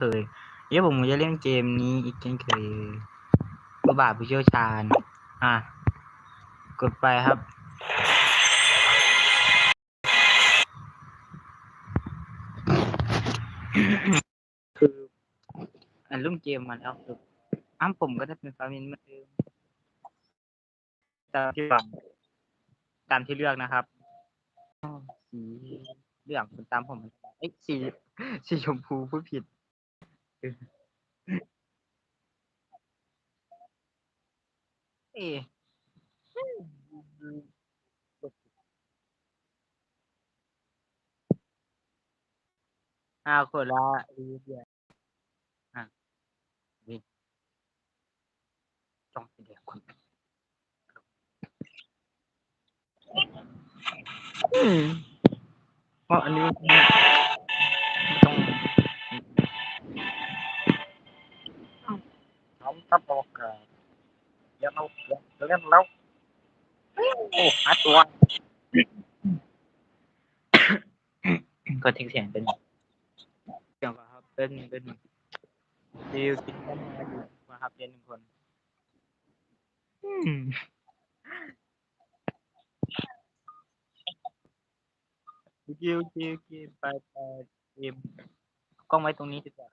เคยเดี๋ยวผมจะเล่นเกมนี้อีกเช่นเคยกบาผู้เชี่ยวชาญ อะ กดไปครับ คืออันรุ่มเกมมันแล้วคืออ้ำผมก็ได้เป็นฟามินมือนเดิมตามที่หวังตามที่เลือกนะครับสีเหลืองคุณตามผมเอ้ยสีสีชมพูผู้ผิด เอ๊ะอาคนละรีเดียอะวิจ้องเป็นเด็กคนอืมเพราะอันนี้้องตับออกเดี๋ยวเราเล่นแล้วโอ้หาตัวก็ทิ้งเสียงเป็นเสียงก่อนครับเป็นเป็นดิวกินกันอยู่มาครับเรียนหนึ่งคนอืมดิวดิวกินไปไปดิวกล้องไว้ตรงนี้ดีกว่า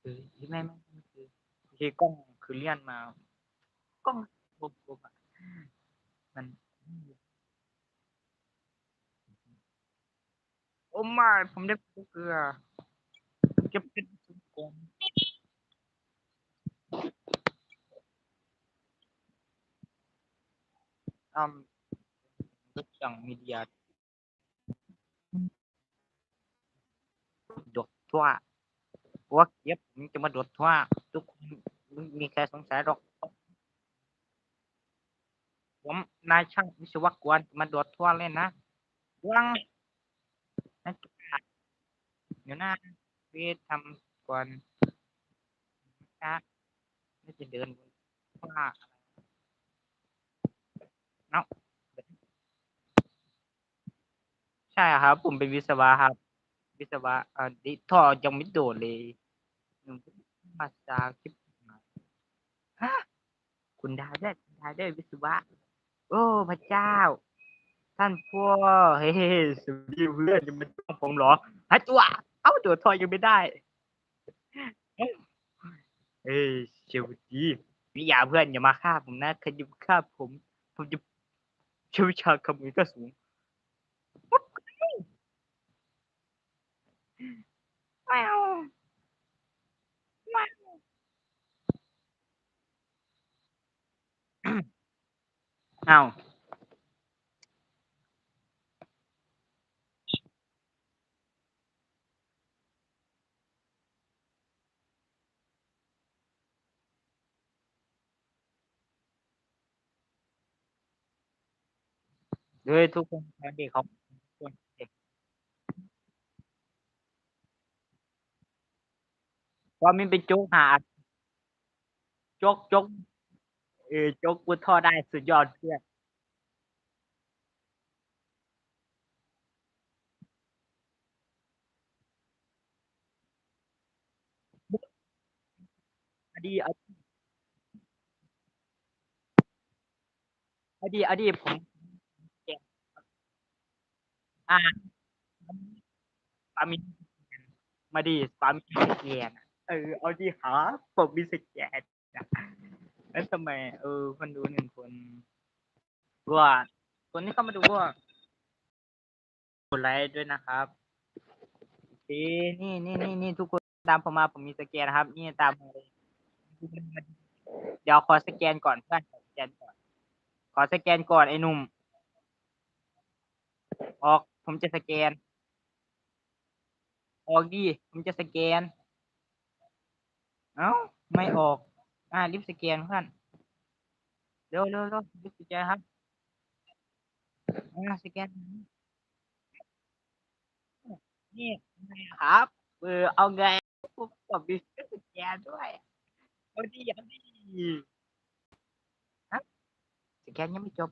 คือไม่ไม่ ไม่คือคือกล้องคือเลื่อนมากล้องบุบบุบมันโอ้ไม่ผมได้เกลือจะเป็นสุกคนอืมทุกอย่างมีเดียดดทั่วว่าเก็บผมจะมาดดทั่วทุกคน ไม่มีใครสงสัยหรอก ผมนายช่างวิศวกรมาดดทั่วเล่นนะวังนะจ๊ะเดี๋ยวหน้าเวททำก่อนนะไม่จะเดินนว่าเนาะใช่ครับ ผมเป็นวิศวะครับ วิศวะอ่าดิท่อยังไม่โดดเลยหนึ่งมาจากที่ ฮะคุณดาได้ดาได้วิศวะ โอ้พระเจ้า ท่านพ่อเฮ้ยสุดที่เพื่อนจะมาจ้องผมเหรอฮัจวะเอ้าโดดท่อยังไม่ได้ เอ้ยเชลจีวิยาเพื่อนอย่ามาฆ่าผมนะใครจะฆ่าผม ผมจะเชี่ยวชาคำมือก็สูงไม่เอาไม่เอา เอาเลยทุกคนเด็ก เออโจ๊กพูดท่อได้สุดยอดเพื่อนอดีเอาอดีอดีผมอ่าปามินมาดีปามินสแกนเออเอาดีหาผมมีสแกนอะ แล้วทำไม เออ คนดูหนึ่งคนว่าคนที่เข้ามาดูก็กดไลค์ด้วยนะครับโอเคนี่นี่นี่นี่ทุกคนตามผมมาผมมีสแกนนะครับ นี่ตามมาเลยเดี๋ยวขอสแกนก่อนเพื่อนขอสแกนก่อน ขอสแกนก่อนไอ้หนุ่ม ออกผมจะสแกน ออกดิผมจะสแกน เอ้า ไม่ออก อ่ารีบสแกนเพื่อนเร็วเร็วเร็วรีบสแกนครับอ่าสแกนนี่ครับเออเอาไงผมกับมีสแกนด้วยเอาดิเอาดิฮะสแกนยังไม่จบ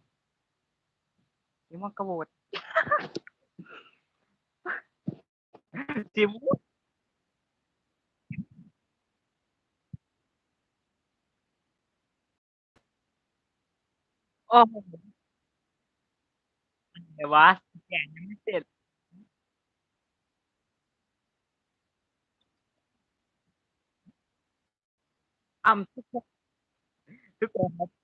ยังมันกระโดดสิ โอ้โหอะไรวะ แกะยังไม่เสร็จอ้ำทุกคน ทุกคนครับ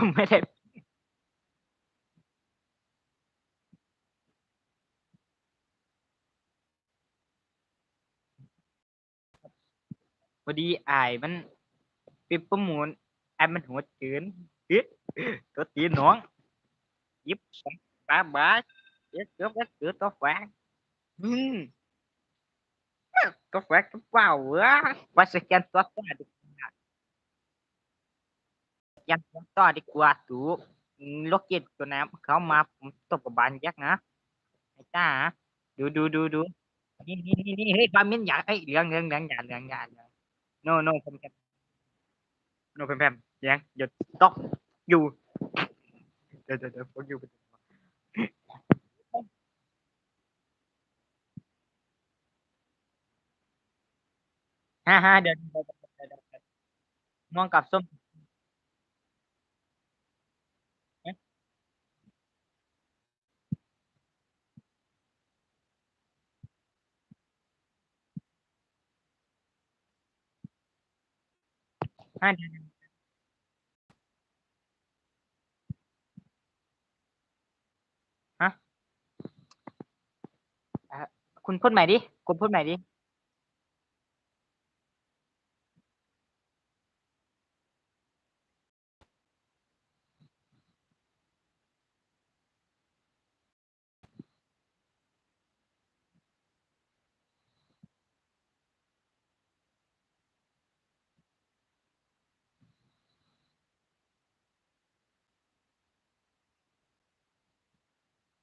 ผมไม่ได้พอดีอายมันปิดประมูลไอ้มันหัวจืนเอ๊ะตัวตีน้องยิบสองบ้าบ้าเอ๊ะเกือบแล้วเกือบตัวแฝงอืมตัวแฝงตัวเปล่าเว้ยว่าสแกนตัวแกน ตัวต่อดีกว่าถูโลกเกตตัวน้ำเขามาผมตบกับบานยักษ์นะไอ้จ้าดูดูดูดูนี่นี่นี่นี่เฮ้ยบามินอยากไอ้เหลืองเหลืองเหลืองอย่าเหลืองอย่าเหลือง no no ผมแคม no แพมแพมยังหยุด stop อยู่เดี๋ยวเดี๋ยวผมอยู่ฮ่าฮ่าเดี๋ยวม่วงกับส้ม อ่าเดี๋ยวเดี๋ยวฮะคุณพูดใหม่ดิคุณพูดใหม่ดิ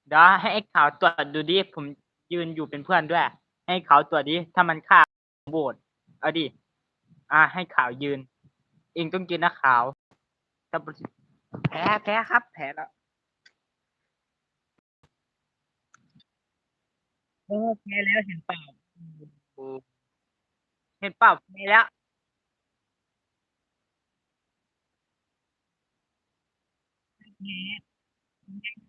เดี๋ยวให้ไอ้ขาวตรวจดูดิ ผมยืนอยู่เป็นเพื่อนด้วย ให้ขาวตรวจดิ ถ้ามันฆ่าโบดเอาดิ อ่า ให้ขาวยืน เองต้องยืนนะขาวถ้าแพ้แพ้ครับ แพ้แล้วเออแพ้แล้วเห็นเปล่าโอ้เห็นเปล่าแพ้แล้วแพ้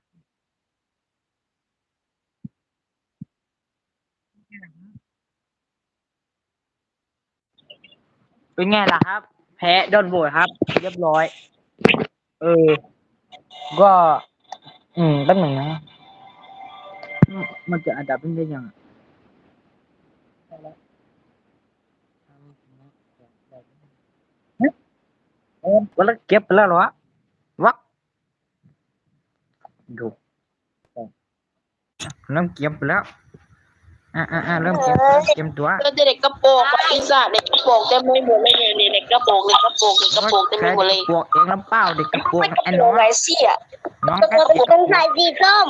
เป็นไงล่ะครับ แพ้โดนโบดครับ เรียบร้อย เออ ก็ อืมแป๊บหนึ่งนะ มันจะอันดับได้ยังเอ๊ะเอวันละเก็บไปแล้วเหรอวะดูเริ่มเก็บไปแล้ว อ่าอ่าอ่าเริ่มเก็บเก็บตัวก็เด็กกระโปรงไอ้สัตว์เด็กกระโปรงเต็มไปหมดเลยเนี่ยเด็กกระโปรงเด็กกระโปรงเด็กกระโปรงเต็มไปหมดเลยปวกเองแล้วเปล่าเด็กกระปวกไอ้โดน้อนงไรเสี่ยน้องปกติต้องใส่สีส้ม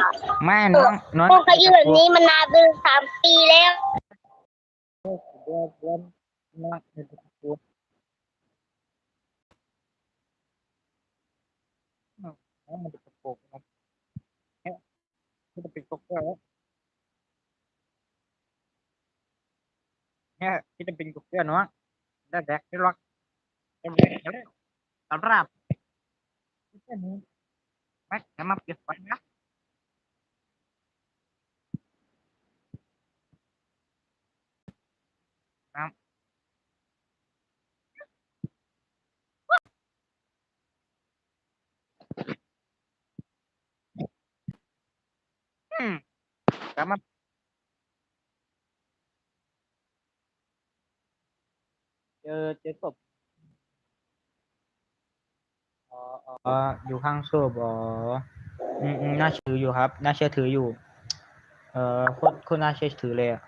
แม่น้องน้องพวกเขาอยู่แบบนี้มานานเป็นสามปีแล้วเดือนเดือนน้องเด็กกระปวกน้องมันเด็กกระปวกนะเอ๊ะมันจะเป็นกบเกลือเนี่ย ที่จะเป็นกบเกลือเนาะได้แดกได้หรอกได้แดกได้สำหรับแค่นี้แม็กจะมาเปลี่ยนไปนะอืมจะมาเจ อเจอศพอ๋ออ๋ออยู่ข้างศพอ๋ออืมอืมน่าเชื่อถืออยู่ครับ น่าเชื่อถืออยู่ เอ่อโคตรโคตรน่าเชื่อถือเลยอะ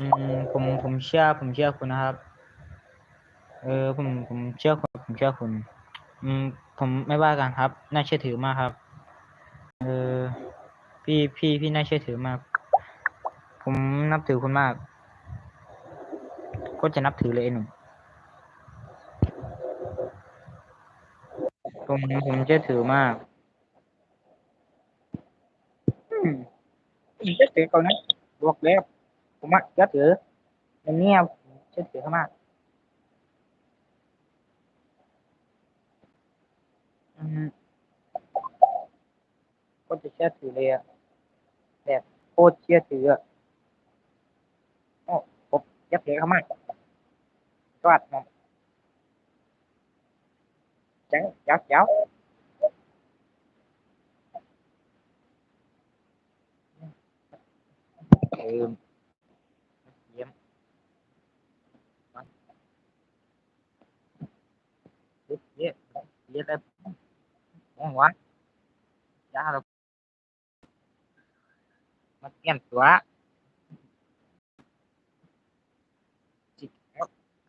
อืมผมผมเชื่อผมเชื่อคุณนะครับ เออผมผมเชื่อคุณผมเชื่อคุณ อืมผมไม่ว่ากันครับ น่าเชื่อถือมากครับ เออพี่พี่พี่น่าเชื่อถือมาก ผมนับถือคุณมาก ก็จะนับถือเลยไอ้หนุ่มผ มผมเชื่อถือมาก อืมเชื่อถือเขานะบอกแล้วผมอะเชื่อถืออันนี้ผมเชื่อถือเขามาก อืมก็จะเชื่อถือเลยอะแบบโคตรเชื่อถืออะโอ้ผมเชื่อถือเขามากสวัสดีครับ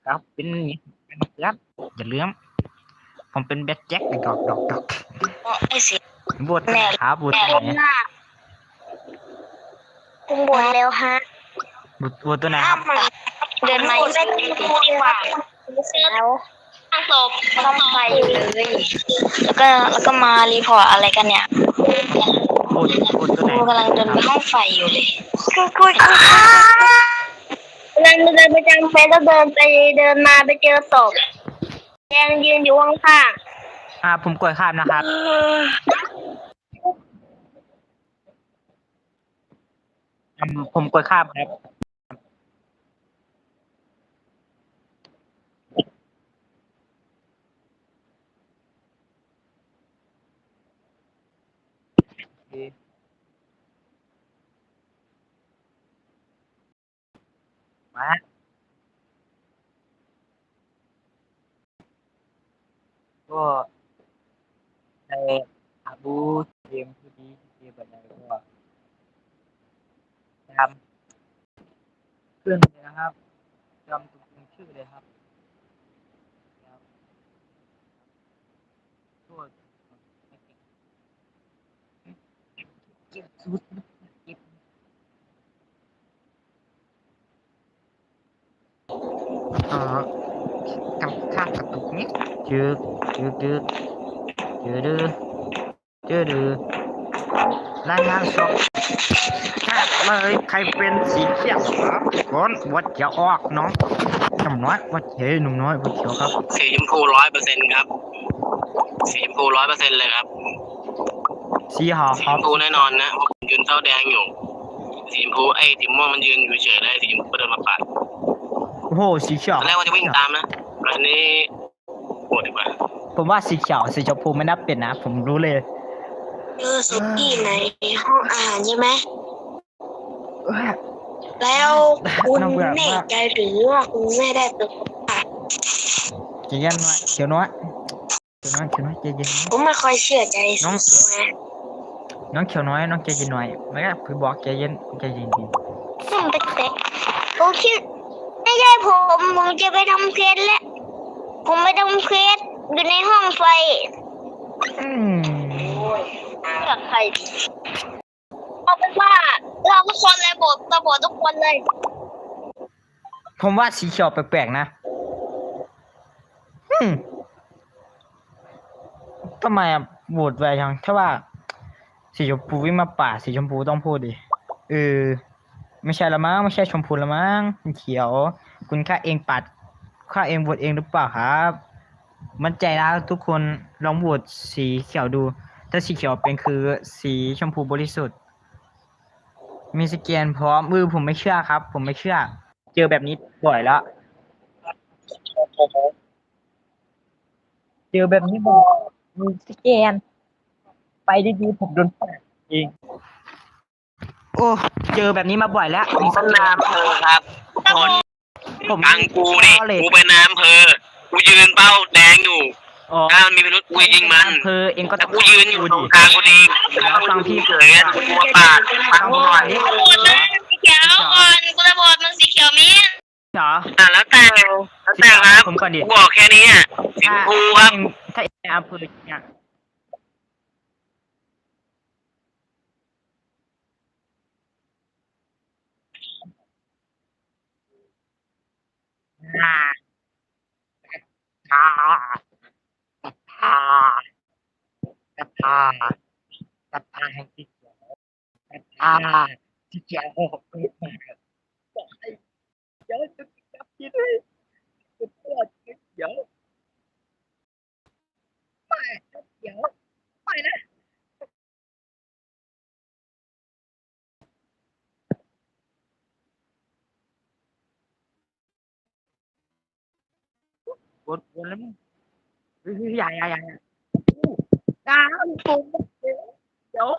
ครับเป็นอย่างนี้เป็นเพื่อนอย่าลืม ผมเป็นแบ็คแจ็คดอกดอกดอกไอ้สิบวชครับบวชแต่ตัวผมไหนน่ะผมบวชแล้วฮะบวชบวชตัวไหนคถ้ารับมันเดินมาไม่ได้ดีกว่าแล้วตั้งศพต้องไปอยู่เลยแล้วก็แล้วก็มารีพอร์ตอะไรกันเนี่ยบวชบวชตัวไหนกูกำลังเดินไปห้องไฟอยู่เลยกำลังเดินไปจำเฟซแล้วเดินไปเดินมาไปเจอศพ แดงยืนอยู่ข้างอ่าผมกดข้ามนะครับอืมผมกดข้ามครับ มา ก็ในอาบูเกมที่ดีเกมแบบไหนก็ทำขึ้นเลยนะครับจำตัวจริงชื่อเลยครับครับโทษเก็บสุดเก็บอ่อกับข้ากระตุกนิด จืดจืดจืดจืดดื้อจืดดื้อรายงานสดเลยใครเป็นสีเขียวครับคนวัดเขียวออกน้องหนุ่มน้อยวัดเขียวหนุ่มน้อยวัดเขียวครับ สีชมพูร้อยเปอร์เซ็นต์ครับ สีชมพูร้อยเปอร์เซ็นต์เลยครับสีหอสีคชรับมพูแน่นอนนะเพราะผมยืนเต้าแดงอยู่ สีชมพูไอ้สีม่วงมันยืนอยู่เฉยๆเลยสีชมพูเดินมาปัดโอ้โหสีเขียวตอนแรกว่าจะวิ่งตามนะอันนี้โหดดีกว่า ผมว่าสีเขียวสีชมพูไม่นับเป็นนะ ผมรู้เลย เจอสุกี้ในห้องอาหารใช่ไหมเอ้ยแล้วคุณน่าเบื่อมากแน่ใจหรือว่าคุณไม่ได้เป็นคนฆ่าเขียวน้อยเขียวน้อยเขียวน้อยเขียวน้อยใจเย็นผมไม่ค่อยเชื่อใจน้สีองเขียวนะน้องเขียวน้อย น้องใจเย็นหน่อยไม่ก็คือบอกใจเย็นใจเย็นดีๆผมไปเตะผมคิดไม่ใช่ผม ผมจะไปทำเพจแล้วผมไปทำเพจ อยู่ในห้องไฟอืมเลือกใครดีเอาเป็นว่าเราทุกคนเลยบทตำรวจทุกคนเลย ผมว่าสีเขียวแปลกๆนะอืมทำไมอะโหวตไปยังถ้าว่า สีชมพูวิ่งมาป่าดสีชมพูต้องพูดดิเออไม่ใช่ละมั้งไม่ใช่ชมพูละมั้งคุณเขียว คุณค่าเองปัดค่าเองโหวตเองหรือเปล่าครับ มั่นใจแล้วทุกคนลองโหวตสีเขียวดู ถ้าสีเขียวเป็นคือสีชมพูบริสุทธิ์ มีสแกนพร้อมมือผมไม่เชื่อครับ ผมไม่เชื่อ เจอแบบนี้บ่อยแล้ว เจอแบบนี้บ่อยมีสแกน ไปดีๆผมโดนปาดเองโอ้เจอแบบนี้มาบ่อยแล้วมีสต้นแกนน้ำเภอครับคนผมฟังกูนี่เลยกูเป็นน้ำเภอ กูยืนเป้าแดงอยู่ถ้ามีนมีพิรุกูยิงมันเธอเองก็แต่กูยืนอยู่ตรงกลางกูดีแล้วฟังพี่เฉยกูกลัวปาดฟังหน่อยหมดเลยสีเขียวอ่อนกูจะบอกมึงสีเขียวมิ้นเหรออะแล้วแต่แล้วแต่ครับผมก่อนดิกูบอกแค่นี้อะสีกูครับถ้าเองอำเภอเนี่ยอ่า ศรัทธาศรัทธาศรัทธาแห่งที่เขียวศรัทธาที่เขียวบอกให้เยอะจนจับกินเลยสุดยอดเขียวไม่เขียวไม่นะ วนวนแล้วมึงเฮ้ยเฮ้ยอย่าอย่าอย่าอย่าอู้าวผมเดี๋ยวเดี๋ยว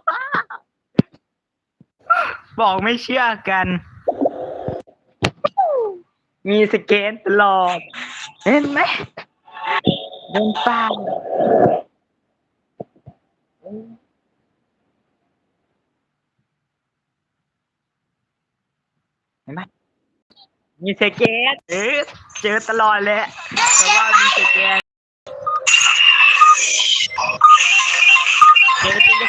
บอกไม่เชื่อกัน มีสเกนตลอดเห็นไหมเดินป่าเห็นไหม มีสเกนเออเจอตลอดเลยแต่ว่ามีสเกนเจอจริงก็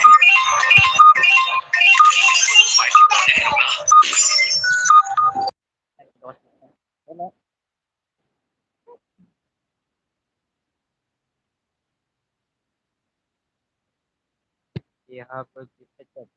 ดีครับก็คิดไปจบ